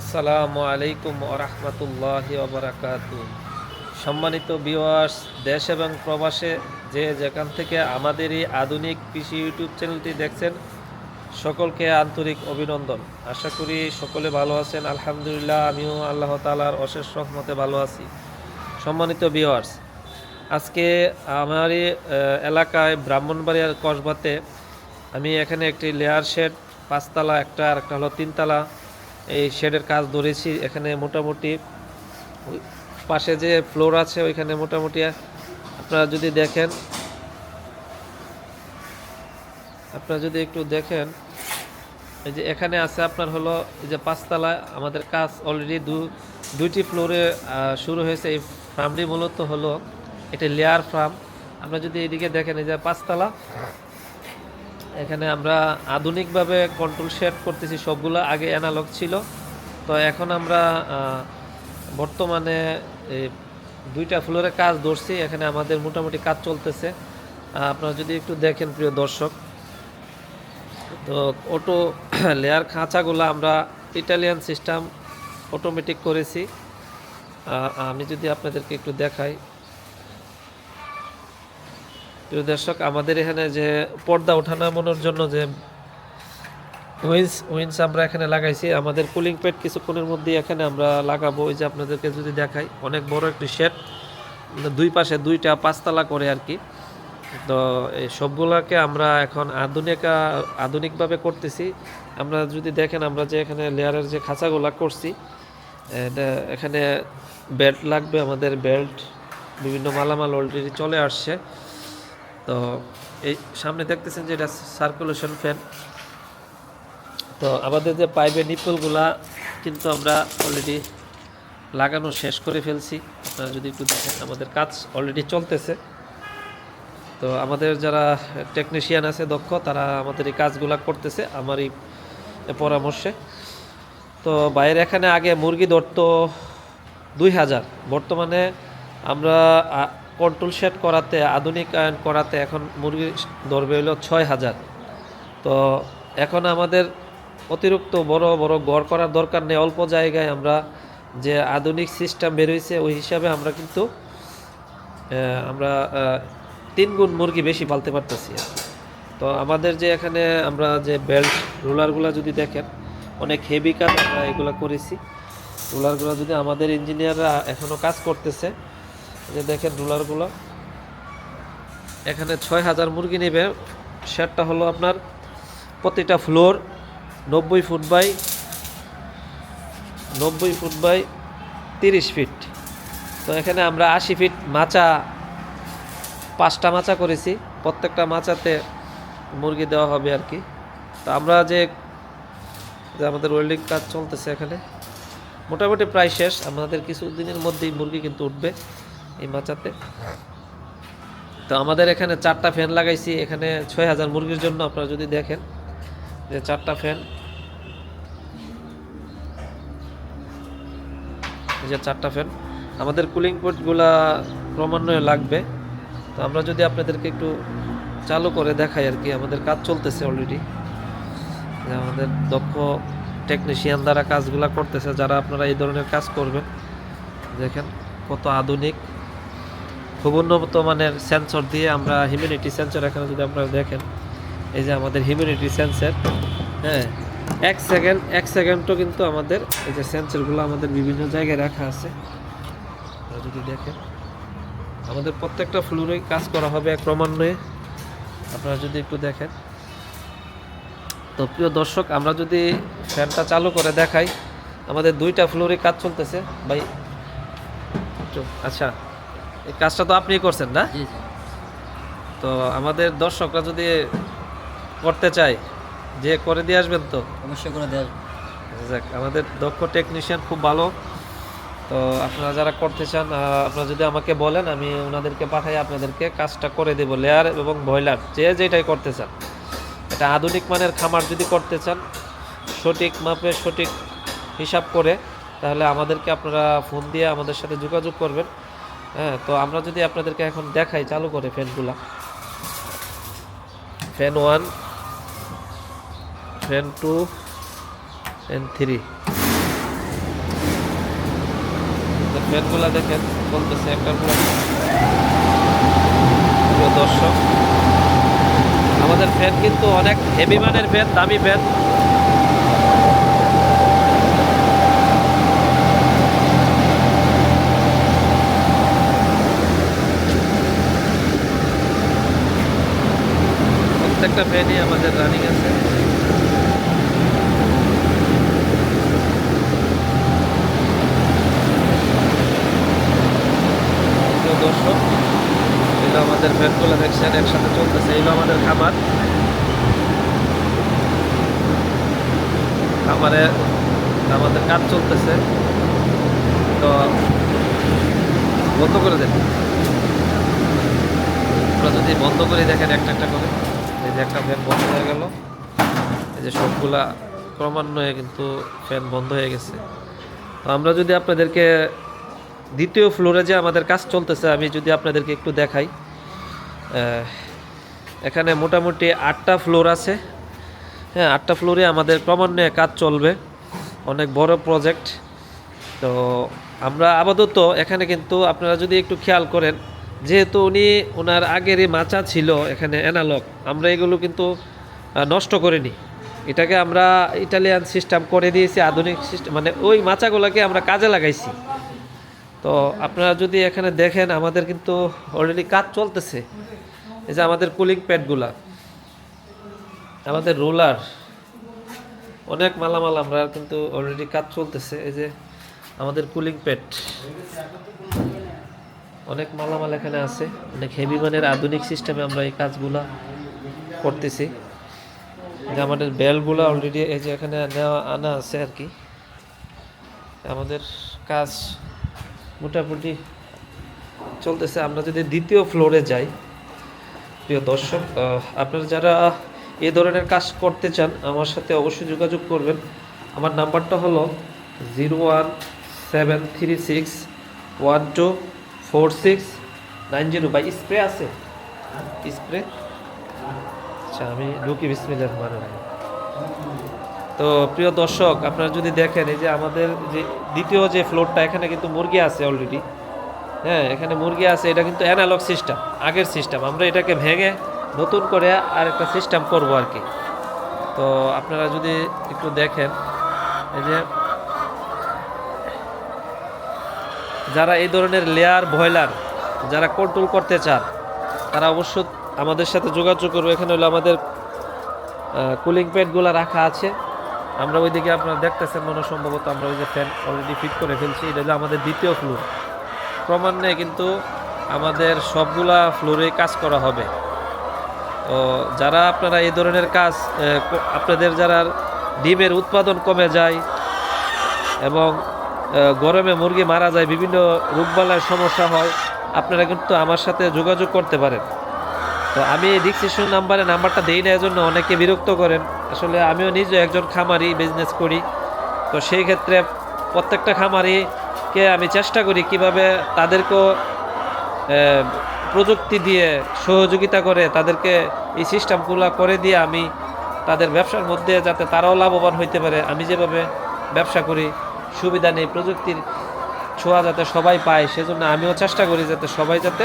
আসসালামু আলাইকুম ওরহমতুল্লাহি ওবরাকাত সম্মানিত বিওয়ার্স দেশ এবং প্রবাসে যে যেখান থেকে আমাদের এই আধুনিক কৃষি ইউটিউব চ্যানেলটি দেখছেন, সকলকে আন্তরিক অভিনন্দন। আশা করি সকলে ভালো আছেন। আলহামদুলিল্লাহ, আমিও আল্লাহ তালার অশেষ রহমতে ভালো আছি। সম্মানিত বিওয়ার্স আজকে আমার এলাকায় ব্রাহ্মণবাড়িয়ার কসবাতে আমি এখানে একটি লেয়ার শেড পাঁচতলা একটা আর একটা হলো তিনতলা। এই শেডের কাজ ধরেছি। এখানে মোটামুটি পাশে যে ফ্লোর আছে, ওইখানে মোটামুটি আপনারা যদি দেখেন, আপনারা যদি একটু দেখেন, এই যে এখানে আছে আপনার হলো এই যে পাঁচতলা। আমাদের কাজ অলরেডি দু, দুইটি ফ্লোরে শুরু হয়েছে। এই ফার্মটি মূলত হলো এটা লেয়ার ফার্ম আমরা যদি এদিকে দেখেন, এই যে পাঁচতলা এখানে আমরা আধুনিকভাবে কন্ট্রোল শেড করতেছি। সবগুলো আগে অ্যানালগ ছিল। তো এখন আমরা বর্তমানে দুইটা ফ্লোরে কাজ ধরছি। এখানে আমাদের মোটামুটি কাজ চলতেছে। আপনারা যদি একটু দেখেন প্রিয় দর্শক। তো অটো লেয়ার খাঁচাগুলো আমরা ইটালিয়ান সিস্টেম অটোমেটিক করেছি। আমি যদি আপনাদেরকে একটু দেখাই। প্রিয় দর্শক, আমাদের এখানে যে পর্দা ওঠানামানোর জন্য যে উইন্স উইন্স আমরা এখানে লাগাইছি। আমাদের কুলিং প্যাড কিছুক্ষণের মধ্যে এখানে আমরা লাগাবো। ওই যে আপনাদেরকে যদি দেখাই, অনেক বড় একটি শেড। দুই পাশে দুইটা পাঁচতলা করে আর কি। তো এই সবগুলোকে আমরা এখন আধুনিক, আধুনিকভাবে করতেছি। আমরা যদি দেখেন, আমরা যে এখানে লেয়ারের যে খাঁচাগুলো করছি এখানে বেল্ট লাগবে, আমাদের বেল্ট, বিভিন্ন মালামাল অলরেডি চলে আসছে। তো এই সামনে দেখতেছেন যে এটা সার্কুলেশন ফ্যান তো আমাদের যে পাইপের নিপলগুলা কিন্তু আমরা অলরেডি লাগানো শেষ করে ফেলছি। আপনারা যদি একটু দেখেন, আমাদের কাজ অলরেডি চলতেছে। তো আমাদের যারা টেকনিশিয়ান আছে, দক্ষ, তারা আমাদের এই কাজগুলা করতেছে আমার এই পরামর্শে। তো বাইরে এখানে আগে মুরগি ধরতো দুই হাজার। বর্তমানে আমরা কন্ট্রোল সেট করাতে আধুনিকায়ন করাতে এখন মুরগি ধরবে হলো ছয় হাজার। তো এখন আমাদের অতিরিক্ত বড় বড় গড় করার দরকার নেই। অল্প জায়গায় আমরা যে আধুনিক সিস্টেম বেরোইছে ওই হিসাবে আমরা কিন্তু আমরা তিন গুণ মুরগি বেশি পালতে পারতেছি তো আমাদের যে এখানে আমরা যে বেল্ট রোলারগুলো যদি দেখেন, অনেক হেভি কাজ আমরা এগুলো করেছি। রোলারগুলো যদি আমাদের ইঞ্জিনিয়াররা এখনও কাজ করতেছে যে দেখেন রোলারগুলো। এখানে ছয় হাজার মুরগি নেবে। শেডটা হলো আপনার প্রতিটা ফ্লোর নব্বই ফুট বাই নব্বই ফুট বাই তিরিশ ফিট। তো এখানে আমরা আশি ফিট মাচা, পাঁচটা মাচা করেছি। প্রত্যেকটা মাচাতে মুরগি দেওয়া হবে আর কি। তো আমরা যে যে আমাদের ওয়েল্ডিং কাজ চলতেছে এখানে, মোটামুটি প্রায় শেষ। আমাদের কিছু দিনের মধ্যেই মুরগি কিন্তু উঠবে। এই মাচাতে তো আমাদের এখানে চারটা ফ্যান লাগাইছি, এখানে ছয় হাজার মুরগির জন্য আপনারা যদি দেখেন যে চারটা ফ্যান। যে চারটা ফ্যান। আমাদের কুলিং পোর্টগুলা ক্রমান্বয়ে লাগবে। তো আমরা যদি আপনাদেরকে একটু চালু করে দেখাই আর কি, আমাদের কাজ চলতেছে অলরেডি আমাদের দক্ষ টেকনিশিয়ান দ্বারা কাজগুলা করতেছে, যারা আপনারা এই ধরনের কাজ করবেন। দেখেন কত আধুনিক। খুব উন্নত মানের সেন্সর দিয়ে আমরা হিউম্যানিটি সেন্সর এখানে যদি আপনারা দেখেন, এই যে আমাদের হিউম্যানিটি সেন্সর হ্যাঁ এক সেকেন্ড এক সেকেন্ডও কিন্তু আমাদের এই যে সেন্সরগুলো আমাদের বিভিন্ন জায়গায় রাখা আছে। যদি দেখেন, আমাদের প্রত্যেকটা ফ্লোরে কাজ করা হবে ক্রমান্বয়ে। আপনারা যদি একটু দেখেন। তো প্রিয় দর্শক, আমরা যদি ফ্যানটা চালু করে দেখাই, আমাদের দুইটা ফ্লোরে কাজ চলতেছে। ভাই আচ্ছা। এই কাজটা তো আপনিই করছেন না? তো আমাদের দর্শকরা যদি করতে চায় যে করে দিয়ে আসবেন তো? অবশ্যই করে দেওয়া যাক আমাদের দক্ষ টেকনিশিয়ান খুব ভালো। তো আপনারা যারা করতে চান আপনারা যদি আমাকে বলেন আমি ওনাদেরকে পাঠাই আপনাদেরকে কাজটা করে দেবো লেয়ার এবং বয়লার যে যেটাই করতে চান। এটা আধুনিক মানের খামার যদি করতে চান সঠিক মাপে সঠিক হিসাব করে তাহলে আমাদেরকে আপনারা ফোন দিয়ে আমাদের সাথে যোগাযোগ করবেন। হ্যাঁ তো আমরা যদি আপনাদেরকে এখন দেখাই চালু করে ফ্যানগুলা। Fan one, fan two, fan three. ফ্যানগুলা দেখেন, বলতেছে একটা প্রিয় দর্শক, আমাদের ফ্যান কিন্তু অনেক হেভি মানের ফ্যান, দামি ফ্যান। প্রত্যেকটা ফ্যানই আমাদের রানিং আছে। দর্শক এগুলো আমাদের ফ্যানগুলো দেখছেন, একসাথে চলতেছে এগুলো আমাদের খামার। খামারে আমাদের কাজ চলতেছে। তো বন্ধ করে দেন। আপনারা যদি বন্ধ করে, দেখেন একটা একটা করে। যে একটা ফ্যান বন্ধ হয়ে গেল। এই যে সবগুলা ক্রমান্বয়ে কিন্তু ফ্যান বন্ধ হয়ে গেছে। তো আমরা যদি আপনাদেরকে দ্বিতীয় ফ্লোরে যে আমাদের কাজ চলতেছে, আমি যদি আপনাদেরকে একটু দেখাই। এখানে মোটামুটি আটটা ফ্লোর আছে। হ্যাঁ আটটা ফ্লোরে আমাদের ক্রমান্বয়ে কাজ চলবে। অনেক বড় প্রজেক্ট তো আমরা আপাতত এখানে কিন্তু আপনারা যদি একটু খেয়াল করেন যেহেতু উনি ওনার আগেরই মাচা ছিল এখানে অ্যানালগ আমরা এগুলো কিন্তু নষ্ট করিনি। এটাকে আমরা ইটালিয়ান সিস্টেম করে দিয়েছি, আধুনিক সিস্টেম মানে ওই মাচাগুলোকে আমরা কাজে লাগাইছি। তো আপনারা যদি এখানে দেখেন, আমাদের কিন্তু অলরেডি কাজ চলতেছে। এই যে আমাদের কুলিং প্যাডগুলা আমাদের রোলার অনেক মালামাল আমরা কিন্তু অলরেডি কাজ চলতেছে। এই যে আমাদের কুলিং প্যাড অনেক মালামাল এখানে আছে। অনেক হেভি মানের আধুনিক সিস্টেমে আমরা এই কাজগুলা করতেছি। আমাদের বেলগুলো অলরেডি এই যে এখানে নেওয়া, আনা আছে আর কি। আমাদের কাজ মোটামুটি চলতেছে। আমরা যদি দ্বিতীয় ফ্লোরে যাই, প্রিয় দর্শক আপনারা যারা এ ধরনের কাজ করতে চান, আমার সাথে অবশ্যই যোগাযোগ করবেন। আমার নাম্বারটা হলো zero one seven three six one two four six nine zero bye spray আছে? স্প্রে? আচ্ছা আমি ঢুকি বিসমিল্লাহ রহমান রহিম। তো প্রিয় দর্শক, আপনারা যদি দেখেন, এই যে আমাদের যে দ্বিতীয় যে ফ্লোরটা এখানে কিন্তু মুরগি আছে অলরেডি হ্যাঁ এখানে মুরগি আছে, এটা কিন্তু অ্যানালগ সিস্টেম আগের সিস্টেম আমরা এটাকে ভেঙে নতুন করে আর একটা সিস্টেম করব আর কি। তো আপনারা যদি একটু দেখেন, এই যে যারা এই ধরনের লেয়ার ভয়লার, যারা কন্ট্রোল করতে চান, তারা অবশ্য আমাদের সাথে যোগাযোগ করবে। এখানে হলো আমাদের কুলিং প্যাডগুলো রাখা আছে। আমরা ওইদিকে আপনারা দেখতেছেন মনে সম্ভবত আমরা ওই যে ফ্যান অলরেডি ফিট করে ফেলছি। এটা হলো আমাদের দ্বিতীয় ফ্লোর ক্রমান্বয়ে কিন্তু আমাদের সবগুলা ফ্লোরে কাজ করা হবে। তো যারা আপনারা এই ধরনের কাজ আপনাদের যারা ডিমের উৎপাদন কমে যায় এবং গরমে মুরগি মারা যায়, বিভিন্ন রোগবালার সমস্যা হয়, আপনারা কিন্তু আমার সাথে যোগাযোগ করতে পারেন। তো আমি ডিসক্রিপশন নাম্বারে নাম্বারটা দেই না, এজন্য অনেকে বিরক্ত করেন। আসলে আমিও নিজে একজন খামারি বিজনেস করি। তো সেই ক্ষেত্রে প্রত্যেকটা খামারিকে আমি চেষ্টা করি কীভাবে তাদেরকেও প্রযুক্তি দিয়ে সহযোগিতা করে, তাদেরকে এই সিস্টেমগুলো করে দিয়ে আমি তাদের ব্যবসার মধ্যে যাতে তারাও লাভবান হইতে পারে। আমি যেভাবে ব্যবসা করি সুবিধা নেই, প্রযুক্তির ছোঁয়া যাতে সবাই পায়, সেজন্য আমিও চেষ্টা করি যাতে সবাই যাতে,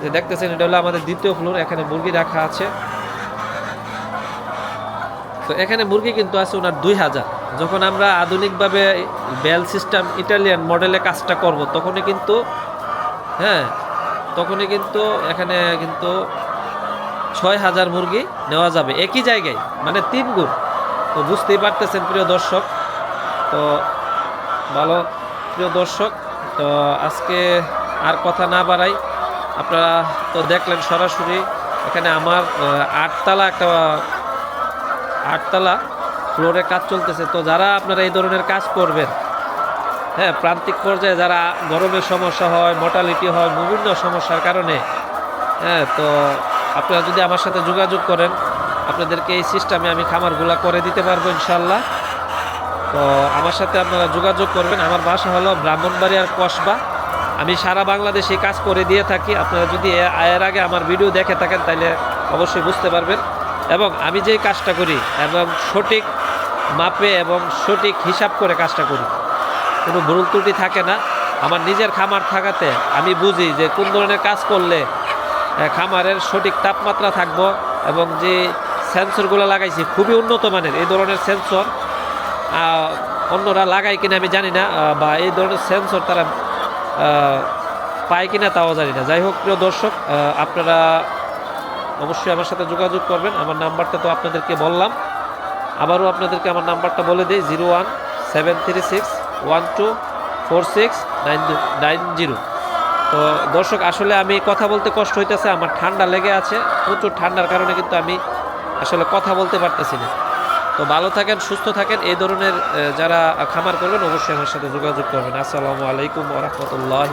যে দেখতেছেন এটা হলো আমাদের দ্বিতীয় ফ্লোর এখানে মুরগি রাখা আছে। তো এখানে মুরগি কিন্তু আছে ওনার দুই হাজার। যখন আমরা আধুনিকভাবে বেল সিস্টেম ইটালিয়ান মডেলে কাজটা করব, তখনই কিন্তু হ্যাঁ তখনই কিন্তু এখানে কিন্তু ছয় হাজার মুরগি নেওয়া যাবে। একই জায়গায় মানে তিন গুণ। তো বুঝতেই পারতেছেন প্রিয় দর্শক। তো ভালো। প্রিয় দর্শক, তো আজকে আর কথা না বাড়াই, আপনারা তো দেখলেন সরাসরি, এখানে আমার আটতলা একটা, আটতলা ফ্লোরে কাজ চলতেছে। তো যারা আপনারা এই ধরনের কাজ করবেন হ্যাঁ প্রান্তিক পর্যায়ে যারা গরমের সমস্যা হয় মোটালিটি হয়, বিভিন্ন সমস্যার কারণে হ্যাঁ তো আপনারা যদি আমার সাথে যোগাযোগ করেন, আপনাদেরকে এই সিস্টেমে আমি খামারগুলা করে দিতে পারব ইনশাল্লাহ তো আমার সাথে আপনারা যোগাযোগ করবেন। আমার বাসা হলো ব্রাহ্মণবাড়িয়ার কসবা। আমি সারা বাংলাদেশে কাজ করে দিয়ে থাকি। আপনারা যদি এর আগে আমার ভিডিও দেখে থাকেন তাহলে অবশ্যই বুঝতে পারবেন। এবং আমি যে কাজটা করি, এবং সঠিক মাপে এবং সঠিক হিসাব করে কাজটা করি, কোনো ভুল ত্রুটি থাকে না। আমার নিজের খামার থাকাতে আমি বুঝি যে কোন ধরনের কাজ করলে খামারের সঠিক তাপমাত্রা থাকব এবং যে সেন্সরগুলো লাগাইছি, খুবই উন্নত মানের। এই ধরনের সেন্সর অন্যরা লাগায় কিনা আমি জানি না বা এই ধরনের সেন্সর তারা পায় কিনা তাও জানি না। যাই হোক, প্রিয় দর্শক আপনারা অবশ্যই আমার সাথে যোগাযোগ করবেন। আমার নাম্বারটা তো আপনাদেরকে বললাম। আবারও আপনাদেরকে আমার নাম্বারটা বলে দিই, zero one seven three six one two four six nine nine zero. তো দর্শক, আসলে আমি কথা বলতে কষ্ট হইতেছে, আমার ঠান্ডা লেগে আছে। প্রচুর ঠান্ডার কারণে কিন্তু আমি আসলে কথা বলতে পারতেছি না। তো ভালো থাকেন, সুস্থ থাকেন। এই ধরনের যারা খামার করবেন, অবশ্যই আমার সাথে যোগাযোগ করবেন। আসসালামু আলাইকুম ওরহমতুল্লাহ